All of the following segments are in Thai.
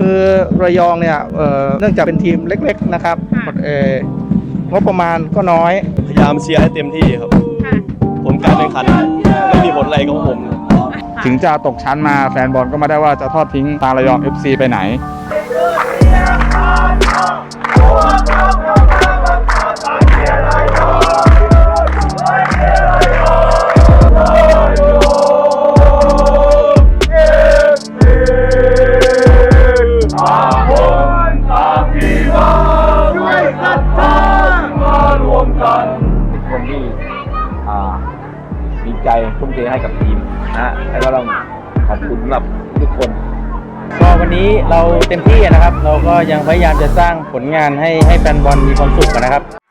คือระยองเนี่ยเอ่อเนื่องจากเป็นทีมเล็ก ๆ นะครับค่ะเอ่องบประมาณก็น้อย พยายามเชียร์ให้เต็มที่ครับค่ะผลการแข่งขันไม่มีผลอะไรกับผม ถึงจะตกชั้นมาแฟนบอลก็ไม่ได้ว่าจะทอดทิ้งทางระยอง FC ไปไหนเป็น นี้เราเต็มที่นะครับ เราก็ยังพยายามจะสร้างผลงานให้ให้แฟนบอลมีความสุขนะครับ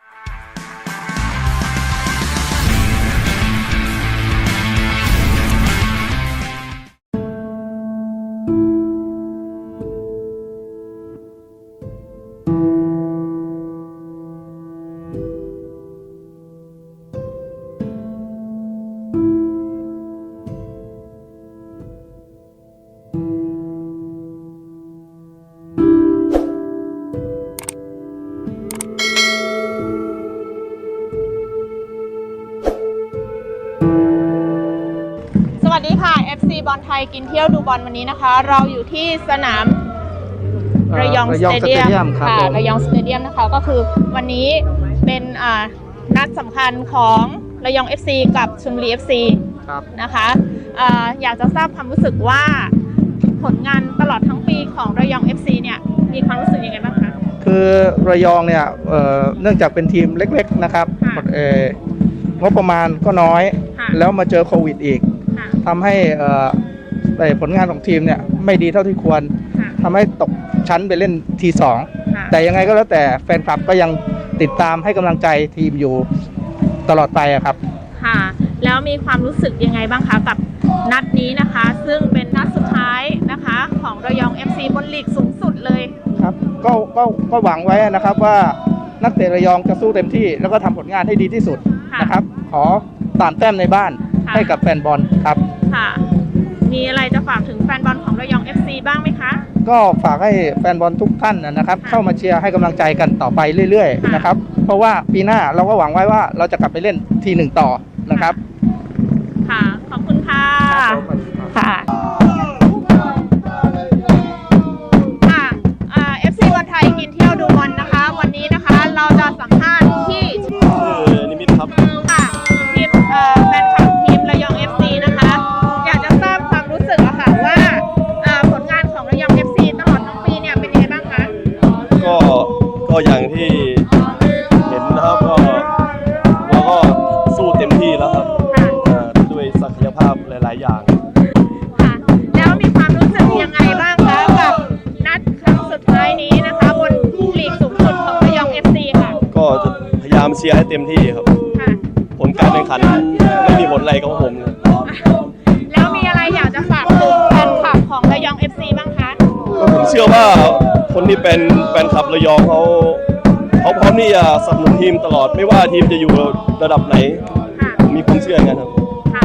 วัสดีค่ะ FC บอลไทยกินเที่ยวดูบอลวันนี้นะคะ เราอยู่ที่สนามเอ่อระยองระสยองเตเดียม Stadium ครับค่ะผมระยองสเตเดียมนะคะก็คือวันนี้เป็นอ่านัดสำคัญของระยอง FC กับชลบุรี FC ครับนะคะอ่าอยากจะทราบความรู้สึกว่าผลงานตลอดทั้งปีของระยอง FC เนี่ยมีความรู้สึกยังไงบ้างคะคือระยองเนี่ยเอ่อเนื่องจากเป็นทีมเล็กๆนะครับค่ะเอ่องบประมาณก็น้อยค่ะแล้วมาเจอโควิดอีกค่ะ ทำให้เอ่อแต่ผลงานของทีมเนี่ยไม่ดีเท่าที่ควรค่ะทำให้ตกชั้นไปเล่นทีสองค่ะแต่ยังไงก็แล้วแต่แฟนคลับก็ยังติดตามให้กำลังใจทีมอยู่ตลอดไปอะครับค่ะแล้วมีความรู้สึกยังไงบ้างคะกับนัดนี้นะคะ ซึ่งเป็นนัดสุดท้ายนะคะของระยอง FC บนลีกสูงสุดเลยครับก็ก็ก็หวังไว้นะครับว่านักเตะระยองจะสู้เต็มที่ แล้วก็ทำผลงานให้ดีที่สุดค่ะนะครับ ขอตามแต้มในบ้านค่ะ ให้กับแฟนบอลครับ ค่ะ มีอะไรจะฝากถึงแฟนบอลของระยอง FC บ้างไหมคะ ก็ฝากให้แฟนบอลทุกท่านนะครับ ค่ะเข้ามาเชียร์ให้กำลังใจกันต่อไปเรื่อยค่ะ ๆนะครับ เพราะว่าปีหน้าเราก็หวังไว้ว่าเราจะกลับไปเล่นทีหนึ่งต่อนะครับ ค่ะ ขอบคุณค่ะ ค่ะค่ะ ก็จะพยายามเชียร์ให้เต็มที่ครับ ค่ะ ผลการแข่งขันไม่มีผลอะไรกับผมแล้วมีอะไรอยากจะฝากถึงแฟนคลับของระยอง FC บ้างคะก็ผมเชื่อว่าคนที่เป็นแฟนคลับระยองเขาเขาพร้อมที่จะสนับสนุนทีมตลอดไม่ว่าทีมจะอยู่ระดับไหน ค่ะ ผมมีความเชื่ออย่างนั้นครับ ค่ะ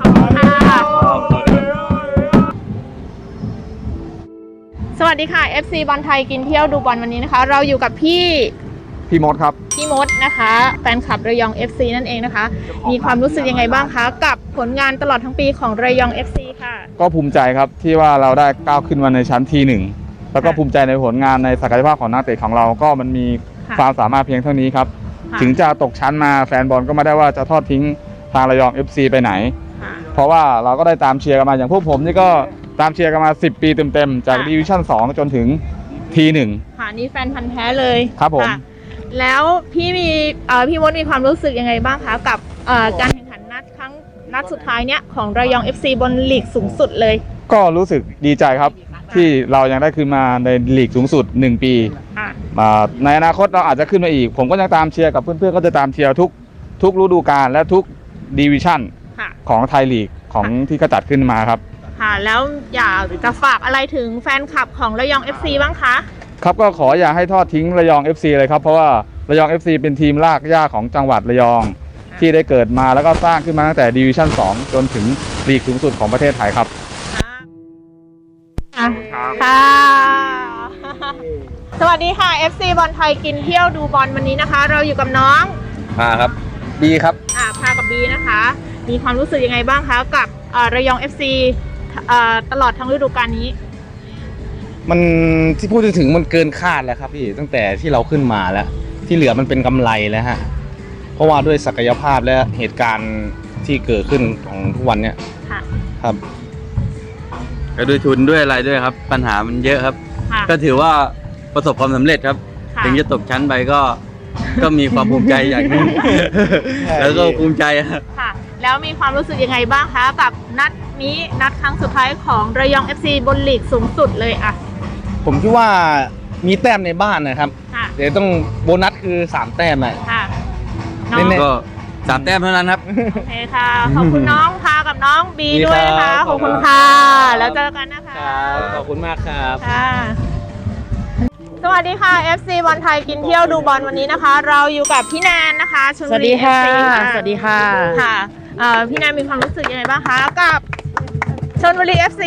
ขอบคุณค่ะ สวัสดีค่ะ FC บอลไทยกินเที่ยวดูบอลวันนี้นะคะ เราอยู่กับพี่ พี่มดครับ พี่มดนะคะแฟนคลับระยอง FC นั่นเองนะคะ มีความรู้สึกยังไงบ้างคะกับผลงานตลอดทั้งปีของระยอง FC ค่ะ ก็ภูมิใจครับที่ว่าเราได้ก้าวขึ้นมาในชั้นทีหนึ่งแล้วก็ค่ะภูมิใจในผลงานในศักยภาพของนักเตะของเราก็มันมีค่ะความสามารถเพียงเท่านี้ครับ ค่ะ ถึงจะตกชั้นมาแฟนบอลก็ไม่ได้ว่าจะทอดทิ้งทางระยอง FC ไปไหน ค่ะ เพราะว่าเราก็ได้ตามเชียร์กันมาอย่างพวกผมนี่ก็ตามเชียร์กันมา 10 ปีเต็มๆจากค่ะ ดิวิชั่น2จนถึงทีหนึ่ง ค่ะนี่แฟนพันธ์แท้เลยครับผมะ แล้วพี่มีเอ่อพี่มดมีความรู้สึกยังไงบ้างคะกับเอ่อการแข่งขันนัดครั้งนัดสุดท้ายเนี้ยของระยอง FC บนลีกสูงสุดเลย ก็รู้สึกดีใจครับ ที่เรายังได้ขึ้นมาในลีกสูงสุด 1 ปีค่ะ อ่าในอนาคตเราอาจจะขึ้นมาอีก ผมก็ยังตามเชียร์กับเพื่อนๆก็จะตามเชียร์ทุกทุกฤดูกาลและทุกดิวิชั่นค่ะ ของไทยลีกของที่เขาจัดขึ้นมาครับ ค่ะ แล้วอยากจะฝากอะไรถึงแฟนคลับของระยอง FC บ้างคะ ครับก็ขออย่าให้ทอดทิ้งระยอง FC เลยครับเพราะว่าระยอง FC เป็นทีมลากย่าของจังหวัดระยอง ที่ได้เกิดมาแล้วก็สร้างขึ้นมาตั้งแต่ดิวิชั่น 2 จนถึงลีกสูงสุดของประเทศไทยครับค่ะค่ะ สวัสดีค่ะ FC บอลไทยกินเที่ยวดูบอลวันนี้นะคะ เราอยู่กับน้องมาครับดีครับ อ่าพากับบีนะคะ มีความรู้สึกยังไงบ้างคะกับเอ่อระยอง FC เอ่อตลอดทั้งฤดูกาลนี้ มันที่พูดถึงมันเกินคาดแล้วครับพี่ตั้งแต่ที่เราขึ้นมาแล้ว ที่เหลือมันเป็นกำไรแล้วฮะเพราะว่าด้วยศักยภาพและเหตุการณ์ที่เกิดขึ้นของทุกวันเนี่ยค่ะครับก็ด้วยทุนด้วยอะไรด้วยครับ ปัญหามันเยอะครับ ค่ะ ก็ถือว่าประสบความสำเร็จครับ ค่ะ ถึงจะตกชั้นไปก็ ก็มีความภูมิใจอย่างหนึง แล้วก็ภูมิใจครับ ค่ะ แล้วมีความรู้สึกยังไงบ้างคะกับนัดนี้นัดครั้งสุดท้ายของระยอง FC บนลีกสูงสุดเลยอะ ผมคิดว่ามีแต้มในบ้านนะครับ ค่ะเดี๋ยวต้องโบนัสคือ 3 แต้มอะค่ะน้องเน้นก็สามแต้มเท่านั้นครับ โอเคค่ะ ขอบคุณน้องพากับน้องบีดีด้วยนะครัคะบขอบคุณค่ะแล้วเจอกันนะคะขอบคุณมากครับ ค่ะ สวัสดีค่ะ FC บอลไทยกินเที่ยวดูบอลวันนี้นะคะ เราอยู่กับพี่แนนนะคะชลสวับุสรี ดีค่ะ FC สวัสดีค่ะ ค่ะเอ่อพี่แนนมีความรู้สึกยังไงบ้างคะกับชลบุรี FC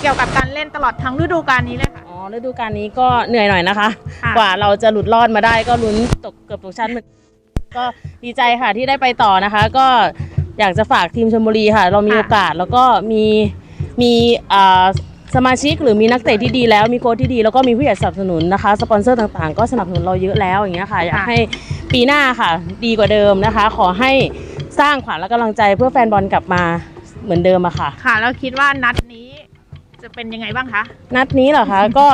เกี่ยวกับการเล่นตลอดทั้งฤดูกาลนี้เลยค่ะอ๋อ ฤดูกาลนี้ก็เหนื่อยหน่อยนะคะ ค่ะ กว่าเราจะหลุดรอดมาได้ก็ลุ้นตกเกือบตกชั้นเหมือนก็ดีใจค่ะที่ได้ไปต่อนะคะ ก็อยากจะฝากทีมชลบุรีค่ะ เรามีโอกาสแล้วก็มีมีอ่าสมาชิกหรือมีนักเตะที่ดีแล้ว มีโค้ชที่ดีแล้วก็มีผู้ใหญ่สนับสนุนนะคะ สปอนเซอร์ต่างๆ ก็สนับสนุนเราเยอะแล้วอย่างเงี้ยค่ะ อยากให้ปีหน้าค่ะ ดีกว่าเดิมนะคะ ขอให้สร้างขวัญและกำลังใจเพื่อแฟนบอลกลับมาเหมือนเดิมอะค่ะ ค่ะ แล้วคิดว่านัดนี้ จะเป็นยังไงบ้างคะ นัดนี้เหรอคะ ก็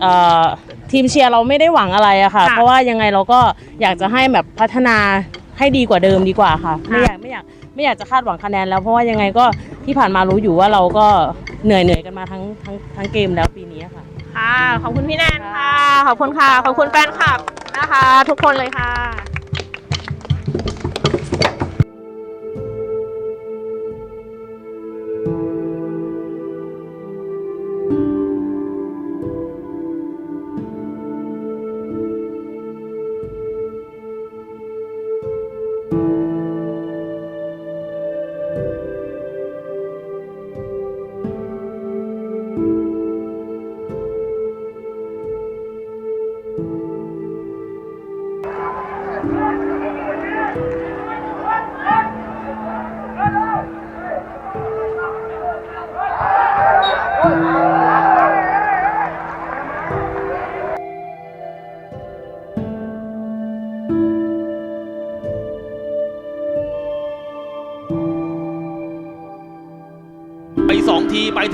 เอ่อทีมเชียร์เราไม่ได้หวังอะไรอะค่ะ ค่ะเพราะว่ายังไงเราก็อยากจะให้แบบพัฒนาให้ดีกว่าเดิมดีกว่าค่ะ ไม่อยากไม่อยากไม่อยากจะคาดหวังคะแนนแล้วเพราะว่ายังไงก็ที่ผ่านมารู้อยู่ว่าเราก็เหนื่อยเหนื่อยกันมาทั้งทั้งทั้งเกมแล้วปีนี้ค่ะ ค่ะ ขอบคุณพี่แนนค่ะ ขอบคุณค่ะ ขอบคุณแฟนคลับนะคะ ทุกคนเลยค่ะ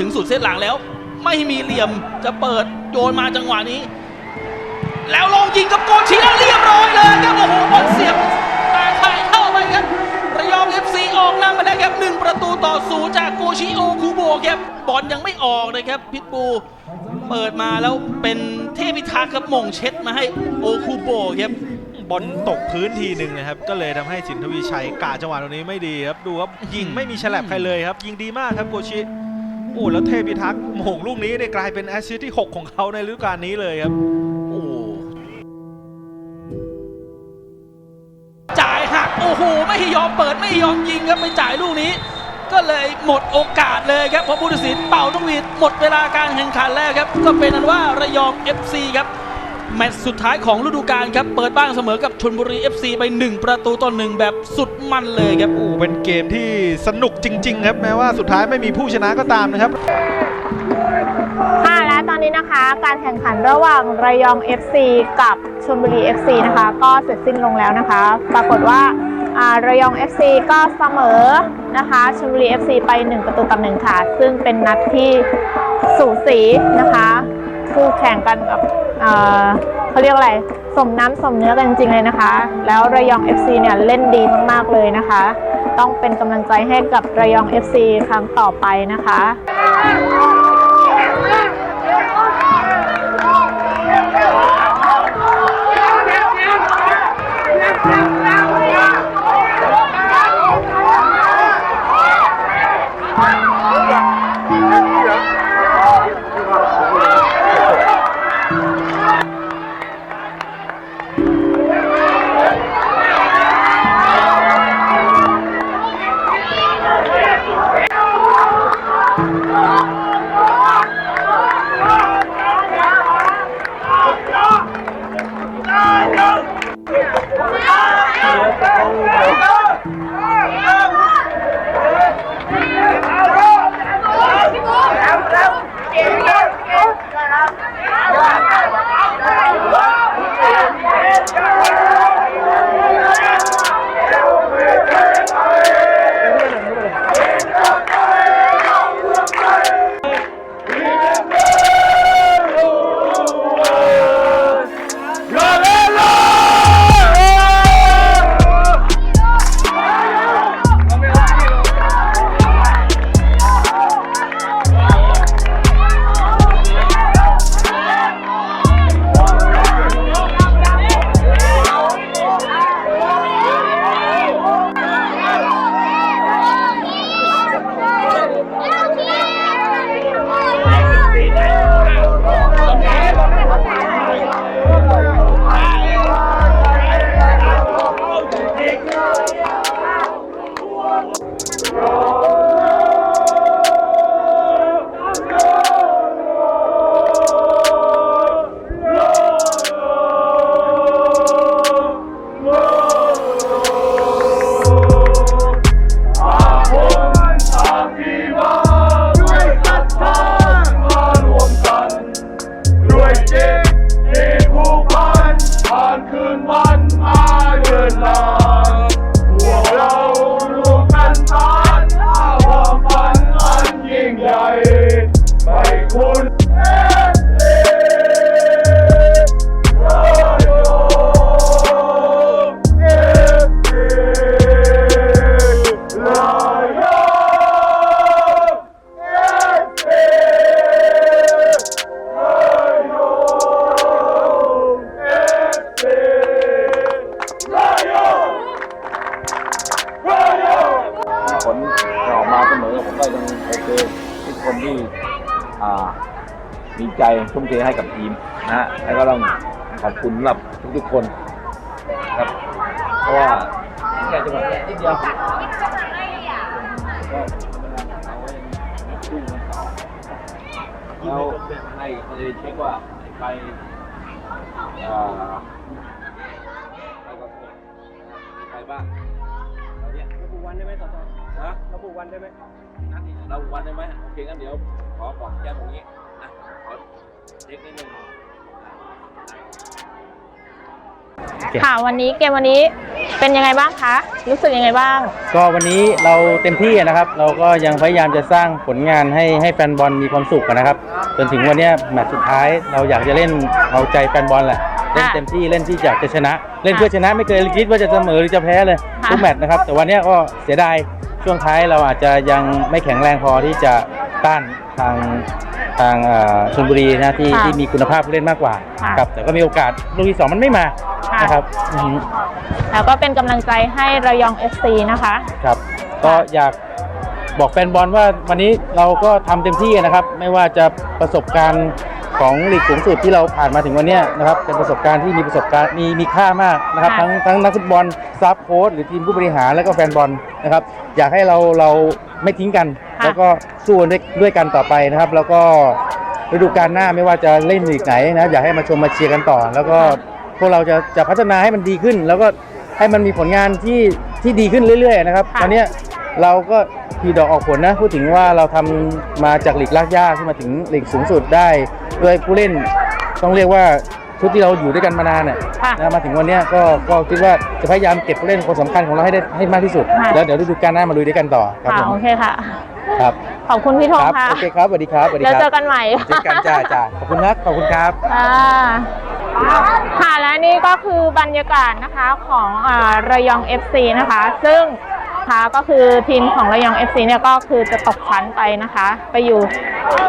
ถึงสุดเส้นหลังแล้ว ไม่มีเหลี่ยมจะเปิดโยนมาจังหวะนี้ แล้วลงยิงกับโกชีแล้วเรียบร้อยเลยครับโอ้โหบอลเสียบแต่ข่ายเข้าไปครับระยอง FC ออกนำมาได้วครับหนึ่งประตูต่อศูนย์จากโกชิโอคูโบครับบอลยังไม่ออกเลยครับพิทบูเปิดมาแล้วเป็นเทพิทักษ์ครับมงเช็ดมาให้โอคูโบครับบอลตกพื้นทีหนึ่งนะครับ ก็เลยทำให้สินทวีชัยกาจังหวะตรงนี้ไม่ดีครับ ดูครับยิงไม่มีฉลับใครเลยครับ ยิงดีมากครับโกชิ โอ้แล้วเทพิทักษ์โมงลูกนี้ได้กลายเป็นแอชซิสที่ 6 ของเขาในฤดูกาลนี้เลยครับ โอ้จ่ายหักโอ้โหไม่ยอมเปิดไม่ยอมยิงครับไปจ่ายลูกนี้ ก็เลยหมดโอกาสเลยครับเพราะผู้ตัดสินเป่านกหวีดหมดเวลาการแข่งขันแล้วครับ ก็เป็นอันว่าระยอง FC ครับ แมตช์สุดท้ายของฤดูกาลครับ เปิดบ้านเสมอกับชนบุรี FC ไป 1 ประตูต่อหนึ่งแบบสุดมันเลยครับ โอ้เป็นเกมที่สนุกจริง ๆ ครับ แม้ว่าสุดท้ายไม่มีผู้ชนะก็ตามนะครับ ค่ะและตอนนี้นะคะการแข่งขันระหว่างระยอง FC กับชลบุรี FC นะคะ ก็เสร็จสิ้นลงแล้วนะคะ ปรากฏว่าอ่าระยอง FC ก็เสมอนะคะชลบุรี FC ไป 1 ประตูต่อหนึ่งค่ะ ซึ่งเป็นนัดที่สูสีนะคะ คู่แข่งกันกับเขาเรียกอะไร สมน้ำสมเนื้อกันจริงเลยนะคะ แล้วระยอง FC เนี่ยเล่นดีมากๆเลยนะคะ ต้องเป็นกำลังใจให้กับระยอง FC ครั้งต่อไปนะคะ ทุกคนครับ เพราะว่าแค่จังหวัดนิดเดียวเราให้เขาจะเช็คว่าไปอ่อไปบใครบ้างเนี่ยระบุวันได้ไหมต่อฮะระบุวันได้ไหมระบุวันได้ไหมโอเคงั้นเดี๋ยวขอบอกแจ้งตรงนี้นะขอเช็คนิดนึง ค่ะวันนี้เกมวันนี้เป็นยังไงบ้างคะรู้สึกยังไงบ้าง ก็วันนี้เราเต็มที่นะครับ เราก็ยังพยายามจะสร้างผลงานให้ให้แฟนบอลมีความสุขนะครับ จนถึงวันเนี้ยแมตช์สุดท้ายเราอยากจะเล่นเอาใจแฟนบอลแหละเล่นเต็มที่เล่นที่อยากจะชนะ เล่นเพื่อชนะไม่เคยคิดว่าจะเสมอหรือจะแพ้เลยค่ะ ทุกแมตช์นะครับ แต่วันเนี้ยก็เสียดายช่วงท้ายเราอาจจะยังไม่แข็งแรงพอที่จะต้านทาง ทางเอ่อชลบุรีนะที่ค่ะที่มีคุณภาพผู้เล่นมากกว่าค่ะครับแต่ก็มีโอกาสลูกที่สองมันไม่มาค่ะนะครับอือหือแล้วก็เป็นกำลังใจให้ระยอง FC นะคะครับก็อยากบอกแฟนบอลว่าวันนี้เราก็ทำเต็มที่นะครับ ไม่ว่าจะประสบการณ์ ของลีกสูงสุดที่เราผ่านมาถึงวันเนี้ยนะครับเป็นประสบการณ์ที่มีประสบการณ์มีมีค่ามากนะครับค่ะ ทั้งทั้งนักฟุตบอลซับโค้ชหรือทีมผู้บริหารแล้วก็แฟนบอลนะครับอยากให้เราเราไม่ทิ้งกันแล้วก็สู้กันด้วยด้วยกันต่อไปนะครับ แล้วก็ฤดูกาลหน้าไม่ว่าจะเล่นลีกไหนนะอยากให้มาชมมาเชียร์กันต่อ แล้วก็พวกเราจะจะพัฒนาให้มันดีขึ้น แล้วก็ให้มันมีผลงานที่ที่ดีขึ้นเรื่อยๆนะครับค่ะ ตอนเนี้ย เราก็พีดอกออกผลนะพูดถึงว่าเราทำมาจากลีกลากย่าขึ้นมาถึงลีกสูงสุดได้ด้วยผู้เล่นต้องเรียกว่าชุดที่เราอยู่ด้วยกันมานานเนี่ยค่ะนะมาถึงวันเนี้ยก็ก็คิดว่าจะพยายามเก็บผู้เล่นคนสำคัญของเราให้ได้ให้มากที่สุดค่ะแล้วเดี๋ยวฤดูกาลหน้ามาลุยด้วยกันต่อครับค่ะผมโอเคค่ะครับขอบคุณพี่ธงครับค่ะโอเคครับสวัสดีครับสวัสดีแล้วครับเจอกันใหม่เจอกันจ้าจ้าขอบคุณครับขอบคุณครับอ่าค่ะและนี่ก็คือบรรยากาศนะคะของอ่าระยอง FC นะคะ ซึ่ง คะ ก็คือทีมของระยอง FC เนี่ยก็คือจะตกชั้นไปนะคะ ไปอยู่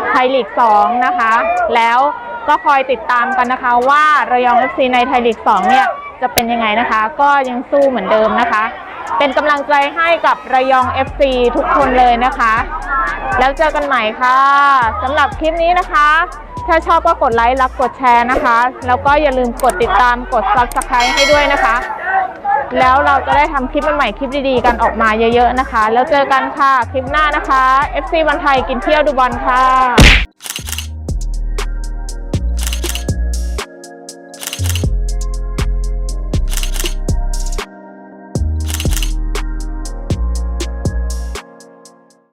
ไทยลีก 2 นะคะ แล้วก็คอยติดตามกันนะคะ ว่าระยอง FC ในไทยลีก 2 เนี่ยจะเป็นยังไงนะคะ ก็ยังสู้เหมือนเดิมนะคะ เป็นกำลังใจให้กับระยอง FC ทุกคนเลยนะคะ แล้วเจอกันใหม่ค่ะสำหรับคลิปนี้นะคะ ถ้าชอบก็กดไลค์รักกดแชร์นะคะ แล้วก็อย่าลืมกดติดตามกด subscribe ให้ด้วยนะคะ แล้วเราจะได้ทำคลิปใหม่ๆคลิปดีๆกันออกมาเยอะๆนะคะ แล้วเจอกันค่ะคลิปหน้านะคะ FC บันไทยกินเที่ยวดูบอลค่ะ